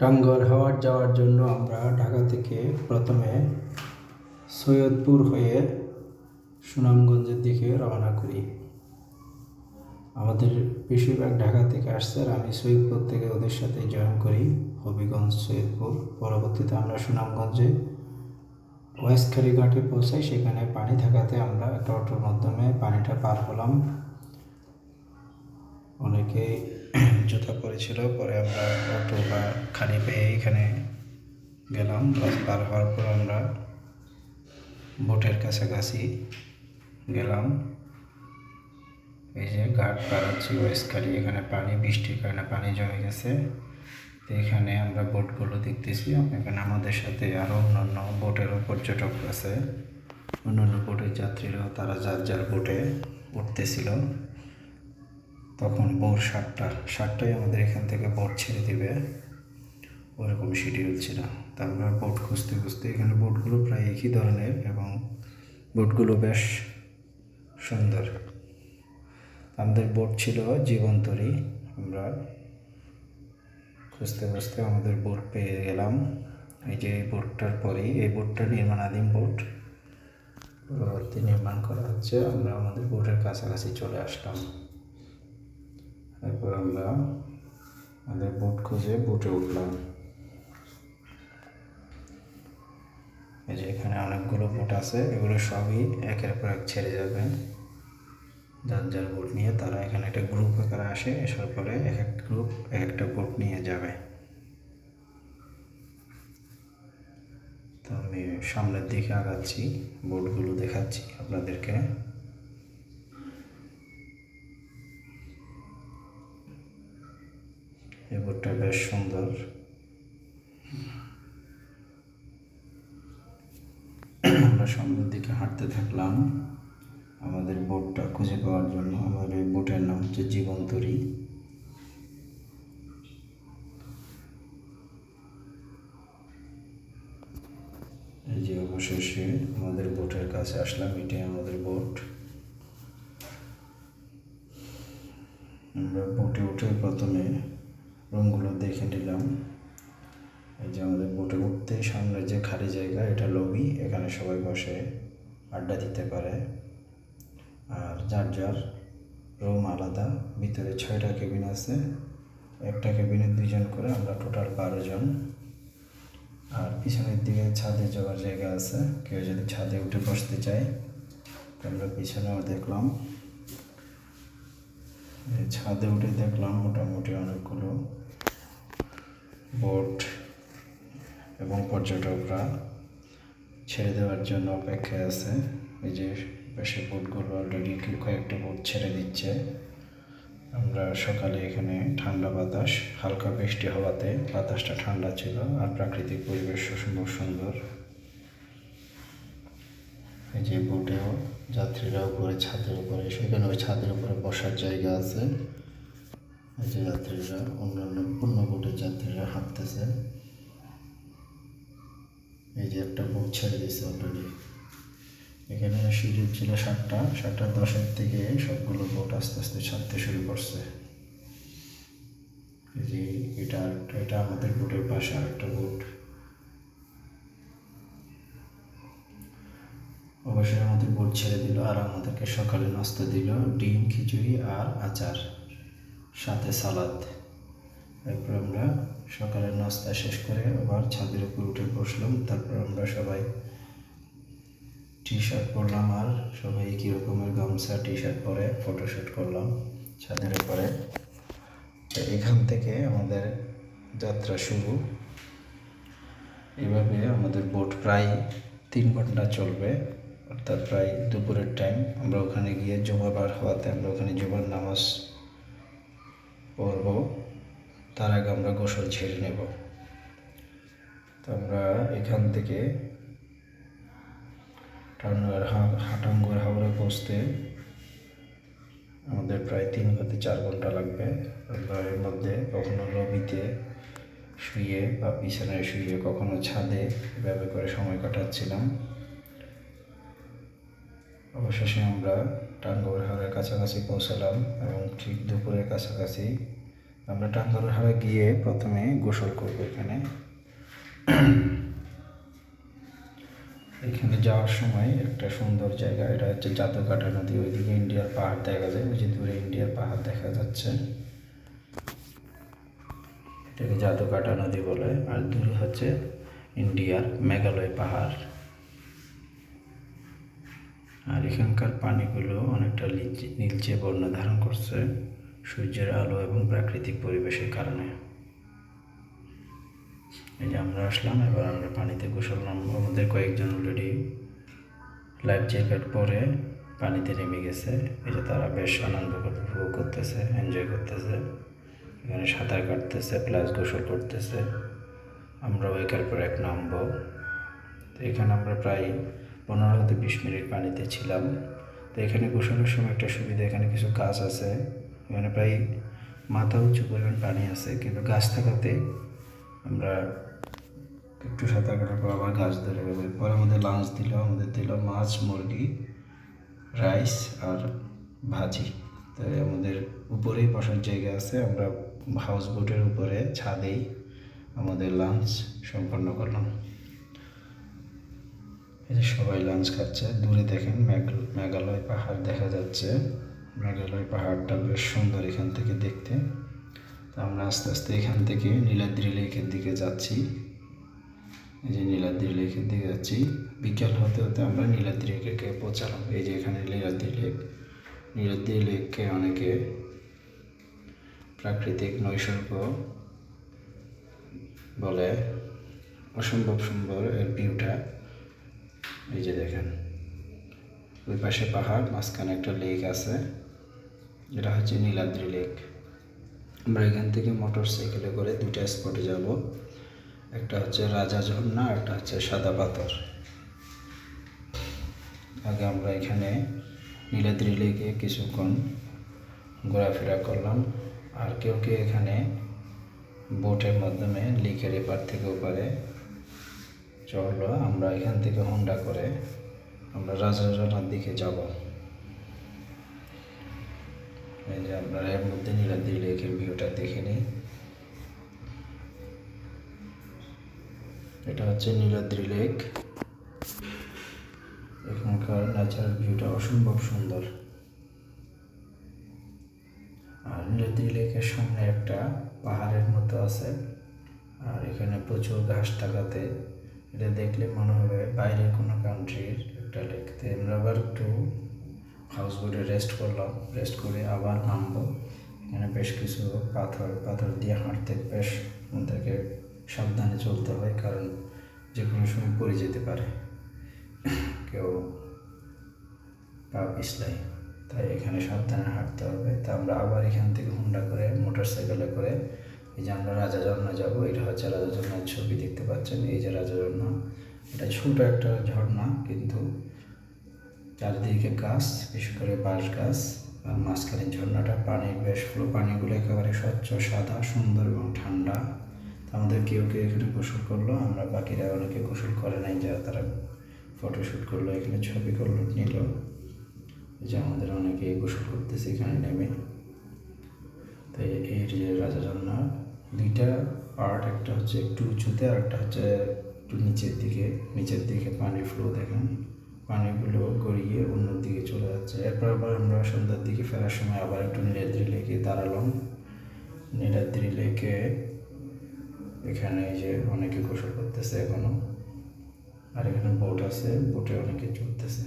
টাঙ্গর হাওয়ার যাওয়ার জন্য আমরা ঢাকা থেকে প্রথমে সৈয়দপুর হয়ে সুনামগঞ্জের দিকে রওনা করি। আমাদের বেশিরভাগ ঢাকা থেকে আসছে আর আমি সৈয়দপুর থেকে ওদের সাথে জয়েন করি, হবিগঞ্জ, সৈয়দপুর। পরবর্তীতে আমরা সুনামগঞ্জে ওয়েস্টখালি ঘাটে পৌঁছাই। সেখানে পানি থাকাতে আমরা একটা অটোর মাধ্যমে পানিটা পার হলাম। অনেকেই জুতা পরেছিল পরে আমরা অটো বা খালি পেয়ে এখানে গেলাম। বাস পার হওয়ার পর আমরা বোটের কাছাকাছি গেলাম। এই যে ঘাট পার হচ্ছে ওয়েস্টখালি এখানে পানি, বৃষ্টির কারণে পানি জমে গেছে। তো এখানে আমরা বোটগুলো দেখতেছি। এখানে আমাদের সাথে আরও অন্যান্য বোটেরও পর্যটক আছে। অন্যান্য বোটের যাত্রীরাও, তারা যার যার বোটে উঠতেছিল। তখন ভোর সাতটা, সাতটায় আমাদের এখান থেকে বোট ছেড়ে দিবে। ওরকম শিডিউল ছিল। তা আমরা বোট খুঁজতে খুঁজতে এখানে বোটগুলো প্রায় একই ধরনের এবং বোটগুলো বেশ সুন্দর। আমাদের বোট ছিল জীবন্তরী। আমরা খুঁজতে খুঁজতে আমাদের বোট পেয়ে গেলাম। এই যে এই বোটটার পরেই, এই বোটটা নির্মাণাধীন বোট পরবর্তী নির্মাণ করা হচ্ছে। আমরা আমাদের বোটের কাছাকাছি চলে আসলাম। তারপর আমরা আমাদের বোট খুঁজে বোটে উঠলাম। এই যে এখানে অনেকগুলো বোট আছে, এগুলো সবই একের পর এক ছেড়ে যাবে। যার যার বোট নিয়ে তারা এখানে একটা গ্রুপ আকারে আসে, আসার পরে এক এক গ্রুপ এক একটা বোট নিয়ে যাবে। তো আমি সামনের দিকে আগাচ্ছি, বোটগুলো দেখাচ্ছি আপনাদেরকে। এই বোটটা বেশ সুন্দর। আমরা সামনের দিকে হাঁটতে থাকলাম। আমাদের বোটটা খুঁজে পাওয়ার জন্য আমাদের এই বোটের নাম হচ্ছে জীবন্তরী। এই যে অবশেষে আমাদের বোটের কাছে আসলাম, এটাই আমাদের বোট। আমরা বোটে উঠে প্রথমে রুমগুলো দেখে নিলাম। এই যে আমাদের বোটে উঠতে সামনে যে খালি জায়গা, এটা লবি এখানে সবাই বসে আড্ডা দিতে পারে। আর যার যার রুম আলাদা, ভিতরে ছয়টা কেবিন আছে। একটা কেবিনে দুজন করে আমরা টোটাল বারো জন। আর পিছনের দিকে ছাদে যাওয়ার জায়গা আছে। কেউ যদি ছাদে উঠে বসতে চায় আমরা পিছনেও দেখলাম। ছাদে উঠে দেখলাম মোটামুটি অনেকগুলো বোট এবং পর্যটকরা ছেড়ে দেওয়ার জন্য অপেক্ষায় আছে। এই যে পাশে বোটগুলো অলরেডি কয়েকটা বোট ছেড়ে দিচ্ছে। আমরা সকালে এখানে ঠান্ডা বাতাস, হালকা বৃষ্টি হওয়াতে বাতাসটা ঠান্ডা ছিল আর প্রাকৃতিক পরিবেশ সুন্দর সুন্দর। এই যে বোটেও যাত্রীরা উপরে ছাদের উপরে, সেখানে ওই ছাদের উপরে বসার জায়গা আছে। যে যাত্রীরা অন্যান্য অন্য যাত্রীরা হাঁটতেছে। এই যে একটা বোট ছেড়ে দিয়েছে অলরেডি এখানে শিডিউল ছিল সাতটা সাতটা দশের থেকে সবগুলো বোট আস্তে আস্তে ছাড়তে শুরু করছে। যে এটা এটা আমাদের বোটের পাশে আরেকটা বোট অবশ্যই আমাদের বোট ছেড়ে দিল আর আমাদেরকে সকালে নাস্তা দিল, ডিম, খিচুড়ি আর আচার। সাথে সালাদ। এরপর আমরা সকালের নাস্তা শেষ করে আবার ছাদের উপর উঠে বসলাম। তারপর আমরা সবাই টি শার্ট পরলাম আর সবাই কী রকমের গামছা টি শার্ট পরে ফটোশ্যুট করলাম ছাদের উপরে। তো এখান থেকে আমাদের যাত্রা শুরু। এভাবে আমাদের বোট প্রায় তিন ঘণ্টা চলবে, অর্থাৎ প্রায় দুপুরের টাইম আমরা ওখানে গিয়ে জুমাবার হওয়াতে আমরা ওখানে জুমার নামাজ পড়ব তার আগে আমরা গোসল ছেড়ে নেব। তো আমরা এখান থেকে টাঙ্গার হাটাঙ্গর হাওড়ে পৌঁছতে আমাদের প্রায় তিন হতে চার ঘণ্টা লাগবে। আমরা এর মধ্যে কখনো লবিতে শুয়ে বা বিছানায় শুয়ে, কখনো ছাদে এভাবে করে সময় কাটাচ্ছিলাম। অবশেষে আমরা টাঙ্গর হাওড়ের কাছাকাছি পৌঁছালাম এবং ঠিক দুপুরের কাছাকাছি আমরা টাঙ্গারহাড়ে গিয়ে প্রথমে গোসল করব এখানে। এখানে যাওয়ার সময় একটা সুন্দর জায়গা, এটা হচ্ছে জাদুকাটা নদী, ওইদিকে ইন্ডিয়ার পাহাড় দেখা যায়, ওই যে দূরে ইন্ডিয়ার পাহাড় দেখা যাচ্ছে। এটাকে জাদুকাটা নদী বলে, আর দূরে হচ্ছে ইন্ডিয়ার মেঘালয় পাহাড়। আর এখানকার পানিগুলো অনেকটা লিচে- নীলচে বর্ণ ধারণ করছে। সূর্যের আলো এবং প্রাকৃতিক পরিবেশের কারণে। এই যে আমরা আসলাম, এবার আমরা পানিতে গোসল নামবো। আমাদের কয়েকজন অলরেডি লাইফ জ্যাকেট পরে পানিতে নেমে গেছে। এই যে তারা বেশ আনন্দ করে, উপভোগ করতেছে এনজয় করতেছে। এখানে সাঁতার কাটতেছে প্লাস গোসল করতেছে। আমরাও একের পর এক নামবো। তো এখানে আমরা প্রায় পনেরো হতে বিশ মিনিট পানিতে ছিলাম। তো এখানে গোসলের সময় একটা সুবিধা, এখানে কিছু গাছ আছে। এখানে প্রায় মাথা উঁচু পরিমাণ পানি আছে, কিন্তু গাছ থাকাতে আমরা একটু সাঁতার কাটার পর আবার গাছ ধরে গেল পরে আমাদের লাঞ্চ দিল, আমাদের দিল মাছ, মুরগি রাইস আর ভাজি। তো আমাদের উপরেই বসার জায়গা আছে, আমরা হাউস বোটের উপরে, ছাদেই আমাদের লাঞ্চ সম্পন্ন করলাম। এই যে সবাই লাঞ্চ খাচ্ছে, দূরে দেখেন মেঘ- মেঘালয় পাহাড় দেখা যাচ্ছে। মেঘালয় পাহাড়টা বেশ সুন্দর এখান থেকে দেখতে। তো আমরা আস্তে আস্তে এখান থেকে নীলাদ্রি লেকের দিকে যাচ্ছি। এই যে নীলাদ্রি লেকের দিকে যাচ্ছি। বিকেল হতে হতে আমরা নীলাদ্রি লেকে পৌঁছালাম। এই যে এখানে নীলাদ্রি লেক। নীলাদ্রি লেককে অনেকে প্রাকৃতিক নৈসর্গ বলে। অসম্ভব সুন্দর এর ভিউটা। এই যে দেখেন। ওই পাশে পাহাড়, মাঝখানে একটা লেক আছে। এটা হচ্ছে নীলাদ্রি লেক। আমরা এখান থেকে মোটর সাইকেলে করে দুইটা স্পটে যাব। একটা হচ্ছে রাজা ঝর্ণা একটা হচ্ছে সাদা পাথর। আগে আমরা এখানে নীলাদ্রি লেকে কিছুক্ষণ ঘোরাফেরা করলাম। আর কেউ কেউ এখানে বোটের মাধ্যমে লেকের এপার থেকে ওপারে চলল আমরা এখান থেকে হোন্ডা করে আমরা রাজারজানার দিকে যাব। এই আপনারা এর মধ্যে নীলাদ্রি লেকের ভিউটা দেখে নিই। এটা হচ্ছে নীলাদ্রি লেক। এখানকার ন্যাচারাল ভিউটা অসম্ভব সুন্দর। আর নীলাদ্রি লেকের সামনে একটা পাহাড়ের মতো আছে। আর এখানে প্রচুর ঘাস থাকাতে এটা দেখলে মনে হবে বাইরের কোনো কান্ট্রির একটা লেক আমরা আবার একটু হাউস বোটে রেস্ট করলাম। রেস্ট করে আবার নামবো। এখানে বেশ কিছু পাথর পাথর দিয়ে হাঁটতে বেশ আমাদেরকে সাবধানে চলতে হয়, কারণ যে কোনো সময় পড়ে যেতে পারে। কেউ পা পিছলাই। তাই এখানে সাবধানে হাঁটতে হবে। তা আমরা আবার এখান থেকে হুন্ডা করে মোটর সাইকেলে করে, এই যে আমরা রাজা ঝর্ণা যাব, এটা হচ্ছে রাজা ঝর্ণার ছবি দেখতে পাচ্ছেন। এই যে রাজা ঝর্ণা, এটা ছোটো একটা ঝর্ণা, কিন্তু চারিদিকে গাছ, বিশেষ করে বাঁশ গাছ, আর মাঝখানে ঝর্ণাটা পানির বেশ ফ্লো পানিগুলো একেবারে স্বচ্ছ, সাদা, সুন্দর এবং ঠান্ডা। আমাদের কেউ কেউ এখানে গোসল করল, আমরা বাকিরা অনেকে গোসল করে নাই, যারা তারা ফটোশ্যুট করল, এখানে ছবি করল, নিল। যে আমাদের অনেকে গোসল করতেছে এখানে নেমে। তো এই যে রাজা ঝর্ণা দুইটা পার্ট একটা হচ্ছে একটু উঁচুতে আর একটা হচ্ছে একটু নিচের দিকে। নিচের দিকে পানির ফ্লো দেখেন। পানিগুলো গড়িয়ে অন্য দিকে চলে যাচ্ছে। এরপর আবার আমরা সন্ধ্যার দিকে ফেরার সময় আবার একটু নীলাদ্রি লেকে দাঁড়ালাম। নীলাদ্রি লেকে এখানে এই যে অনেকে গোসল করতেছে এখনও। আর এখানে বোট আছে, বোটে অনেকে চলতেছে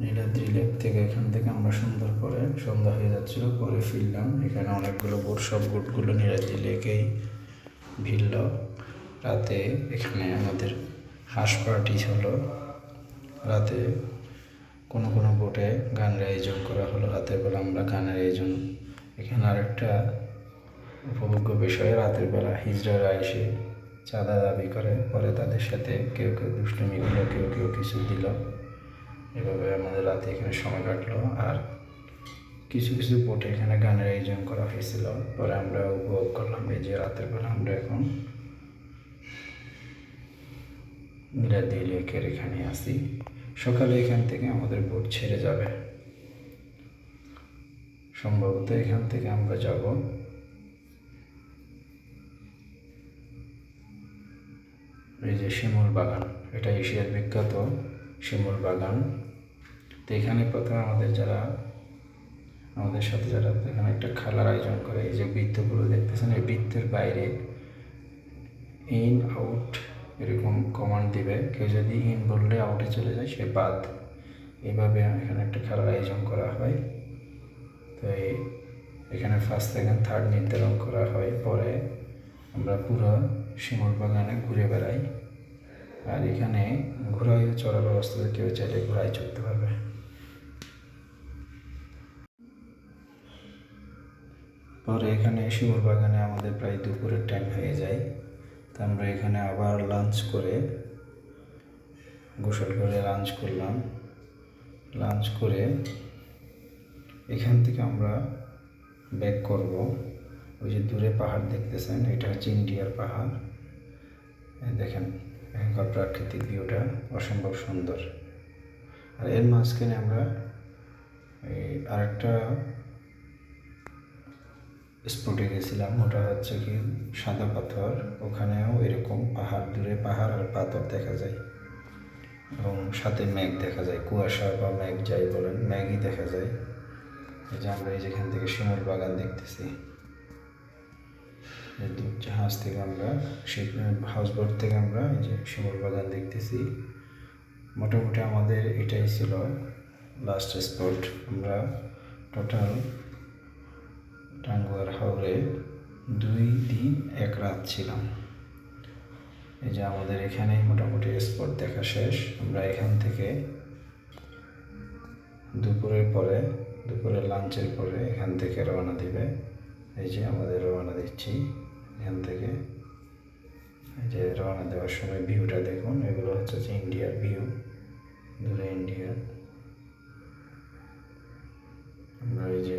নীলাদ্রি লেক থেকে এখান থেকে আমরা সুন্দর করে সন্ধ্যা হয়ে যাচ্ছিল, পরে ফিরলাম। এখানে অনেকগুলো বোট, সব বোটগুলো নীলাদ্রি লেকেই ভিড়ল। রাতে এখানে আমাদের হাঁস পার্টি হলো। রাতে কোনো কোনো বোটে গানের আয়োজন করা হলো। রাতের বেলা আমরা গানের আয়োজন এখানে আরেকটা উপভোগ্য বিষয়, রাতের বেলা হিজড়ারা এসে চাঁদা দাবি করে। পরে তাদের সাথে কেউ কেউ দুষ্টুমি করল, কেউ কেউ কিছু দিল। এভাবে আমাদের রাতে এখানে সময় কাটলো। আর কিছু কিছু বোটে এখানে গানের আয়োজন করা হয়েছিল। পরে আমরা উপভোগ করলাম এই যে রাতের বেলা আমরা এখন মিলাদি লেকের এখানে আসি। সকালে এখান থেকে আমাদের বোট ছেড়ে যাবে। সম্ভবত এখান থেকে আমরা যাব। এই যে শিমুল বাগান, এটা এশিয়ার বিখ্যাত শিমুল বাগান। তো এখানে প্রথমে আমাদের যারা, আমাদের সাথে যারা, এখানে একটা খেলার আয়োজন করে। এই যে বৃত্তগুলো দেখতেছেন, এই বৃত্তের বাইরে ইন আউট এরকম কমান্ড দিবে। কেউ যদি ইন বললে আউটে চলে যায়, সে বাদ। এইভাবে এখানে একটা খেলার আয়োজন করা হয়। তো এখানে ফার্স্ট সেকেন্ড থার্ড নির্ধারণ করা হয়। পরে আমরা পুরো শিমুল বাগানে ঘুরে বেড়াই। আর এখানে ঘোড়ায় চড়ার ব্যবস্থা কেউ চাইলে ঘোড়ায় চড়তে পারবে। পরে এখানে শিমুল বাগানে আমাদের প্রায় দুপুরের টাইম হয়ে যায়। তো আমরা এখানে আবার লাঞ্চ করে, গোসল করে লাঞ্চ করলাম। লাঞ্চ করে এখান থেকে আমরা ব্যাক করব। ওই যে দূরে পাহাড় দেখতেছেন, এটা হচ্ছে ইন্ডিয়ার পাহাড়। দেখেন, এখানকার প্রাকৃতিক ভিউটা অসম্ভব সুন্দর। আর এর মাঝখানে আমরা এই আরেকটা স্পটে গেছিলাম, ওটা হচ্ছে কি সাদা পাথর, ওখানেও এরকম পাহাড় দূরে পাহাড় আর পাথর দেখা যায়। এবং সাথে মেঘ দেখা যায়, কুয়াশা বা মেঘ যাই বলেন, মেঘই দেখা যায়। এই যে আমরা এই যেখান থেকে শিমুল বাগান দেখতেছি জাহাজ থেকে আমরা হাউস বোট থেকে আমরা এই যে শিমুল বাগান দেখতেছি। মোটামুটি আমাদের এটাই ছিল লাস্ট স্পট আমরা টোটাল টাঙ্গুয়ার হাওরে দুই দিন এক রাত ছিলাম। এই যে আমাদের এখানে মোটামুটি স্পট দেখা শেষ। আমরা এখান থেকে দুপুরের পরে দুপুরে লাঞ্চের পরে এখান থেকে রওনা দিবে। এই যে আমাদের রওনা দিচ্ছি এখান থেকে। এই যে রওনা দেওয়ার সময় ভিউটা দেখুন। এগুলো হচ্ছে যে ইন্ডিয়ার ভিউ, দূরে ইন্ডিয়ার। আমরা এই যে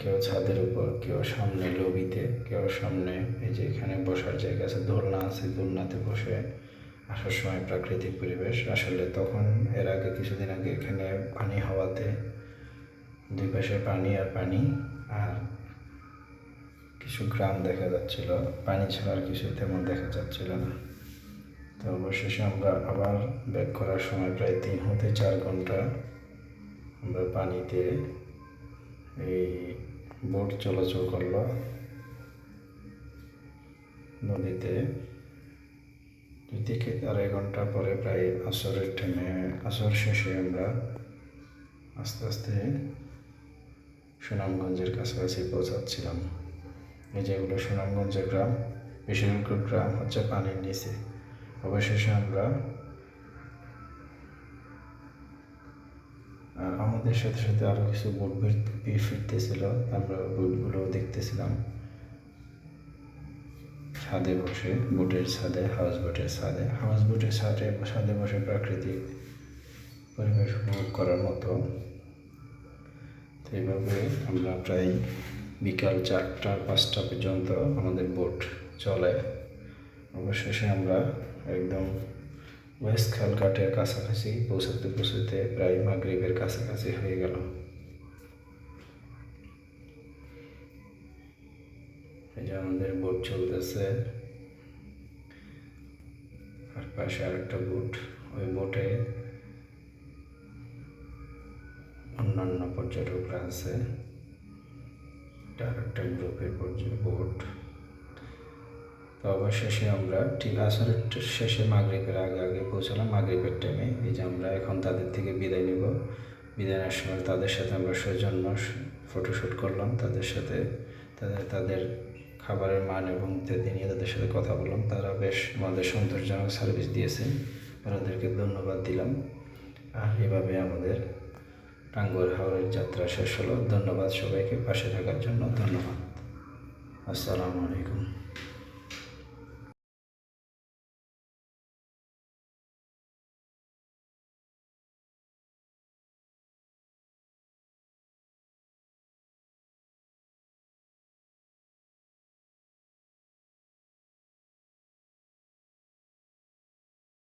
কেউ ছাদের উপর, কেউ সামনে লবিতে কেউ সামনে এই যে এখানে বসার জায়গা আছে, দোলনা আছে, দোলনাতে বসে আসার সময় প্রাকৃতিক পরিবেশ। আসলে তখন এর আগে কিছুদিন আগে এখানে পানি হওয়াতে দুই পাশে পানি আর পানি আর কিছু গ্রাম দেখা যাচ্ছিল। পানি ছাড়া আর কিছু তেমন দেখা যাচ্ছিল না। তো অবশেষে আমরা আবার ব্যাক করার সময় প্রায় তিন হতে চার ঘণ্টা আমরা পানিতে এই বোট চলাচল করল নদীতে। দুই থেকে আড়াই ঘণ্টা পরে প্রায় আসরের টাইমে আসর শেষে আমরা আস্তে আস্তে সুনামগঞ্জের কাছাকাছি পৌঁছাচ্ছিলাম। এই যেগুলো সুনামগঞ্জের গ্রাম বেশিরভাগ গ্রাম হচ্ছে পানির নিচে। অবশেষে আমরা আমাদের সাথে সাথে আরও কিছু বোট ফির- ফিরতেছিল, আমরা বোটগুলো দেখতেছিলাম। ছাদে বসে, বোটের ছাদে, হাউস বোটের ছাদে। হাউস বোটের ছাদে ছাদে বসে প্রাকৃতিক পরিবেশ উপভোগ করার মতো। তো এইভাবে আমরা প্রায় বিকাল চারটা, পাঁচটা পর্যন্ত আমাদের বোট চলে। অবশেষে আমরা একদম ওয়েস্ট খালঘাটের কাছাকাছি পৌঁছাতে পৌঁছাতে প্রায় মাগরিবের কাছাকাছি হয়ে গেল। এই যে আমাদের বোট চলতেছে। আর পাশে আরেকটা বোট, ওই বোটে অন্যান্য পর্যটকরা আছে। এটা আরেকটা গ্রুপের পর্যটক বোট। তো অবশেষে আমরা ঠিক আসরের শেষে মাগরিবের আগে আগে পৌঁছালাম। মাগরিবের টাইমে এই যে আমরা এখন তাদের থেকে বিদায় নেব। বিদায় নেওয়ার সময় তাদের সাথে আমরা সৌজন্য ফটোশ্যুট করলাম। তাদের সাথে তাদের তাদের খাবারের মান এবং ইত্যাদি নিয়ে তাদের সাথে কথা বললাম। তারা বেশ আমাদের সন্তোষজনক সার্ভিস দিয়েছে ওনাদেরকে ধন্যবাদ দিলাম। আর এভাবে আমাদের টাঙ্গুয়ার হাওড়ের যাত্রা শেষ হলো। ধন্যবাদ সবাইকে পাশে থাকার জন্য। ধন্যবাদ। আসসালামু আলাইকুম।